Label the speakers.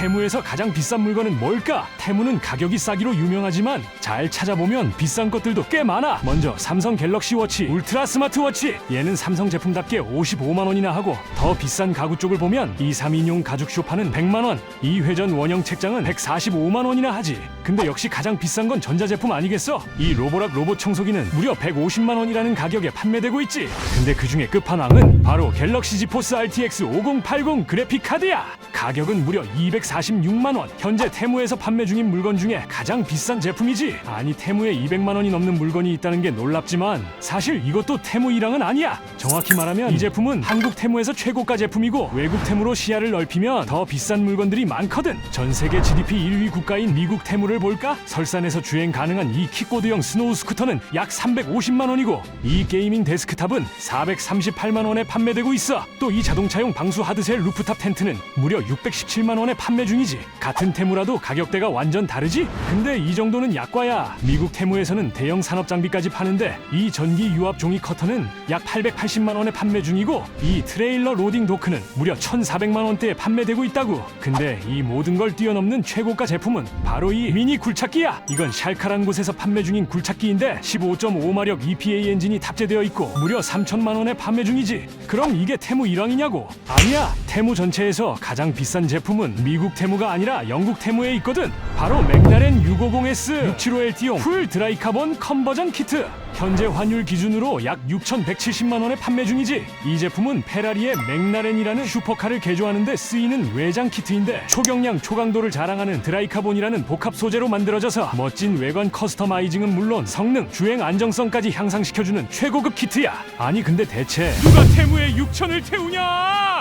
Speaker 1: 테무에서 가장 비싼 물건은 뭘까? 테무는 가격이 싸기로 유명하지만 잘 찾아보면 비싼 것들도 꽤 많아. 먼저 삼성 갤럭시 워치 울트라 스마트워치. 얘는 삼성 제품답게 55만 원이나 하고 더 비싼 가구 쪽을 보면 2, 3인용 가죽 쇼파는 100만 원, 이 회전 원형 책장은 145만 원이나 하지. 근데 역시 가장 비싼 건 전자제품 아니겠어? 이 로보락 로봇 청소기는 무려 150만 원이라는 가격에 판매되고 있지. 근데 그 중에 끝판왕은 바로 갤럭시 지포스 RTX 5080 그래픽 카드야. 가격은 무려 246만 원. 현재 테무에서 판매 중인 물건 중에 가장 비싼 제품이지. 아니 테무에 200만 원이 넘는 물건이 있다는 게 놀랍지만 사실 이것도 테무 1항은 아니야. 정확히 말하면 이 제품은 한국 테무에서 최고가 제품이고 외국 테무로 시야를 넓히면 더 비싼 물건들이 많거든. 전 세계 GDP 1위 국가인 미국 테무를 볼까? 설산에서 주행 가능한 이 킥보드형 스노우 스쿠터는 약 350만 원이고 이 게이밍 데스크탑은 438만 원에 판매되고 있어. 또 이 자동차용 방수 하드셀 루프탑 텐트는 무려 617만 원에 판매 중이지. 같은 테무라도 가격대가 완전 다르지? 근데 이 정도는 약과야. 미국 테무에서는 대형 산업 장비까지 파는데 이 전기 유압 종이 커터는 약 880만 원에 판매 중이고 이 트레일러 로딩 도크는 무려 1,400만 원대에 판매되고 있다고. 근데 이 모든 걸 뛰어넘는 최고가 제품은 바로 이 미니 굴착기야. 이건 샬카란 곳에서 판매 중인 굴착기인데 15.5마력 EPA 엔진이 탑재되어 있고 무려 3천만 원에 판매 중이지. 그럼 이게 테무 1왕이냐고? 아니야. 테무 전체에서 가장 비싼 제품은 미국 테무가 아니라 영국 테무에 있거든. 바로 맥라렌 650S 675LT용 풀 드라이 카본 컨버전 키트. 현재 환율 기준으로 약 6,170만 원에 판매 중이지. 이 제품은 페라리의 맥라렌이라는 슈퍼카를 개조하는데 쓰이는 외장 키트인데 초경량 초강도를 자랑하는 드라이 카본이라는 복합 소재로 만들어져서 멋진 외관 커스터마이징은 물론 성능, 주행 안정성까지 향상시켜주는 최고급 키트야. 아니 근데 대체 누가 테무에 6천을 태우냐?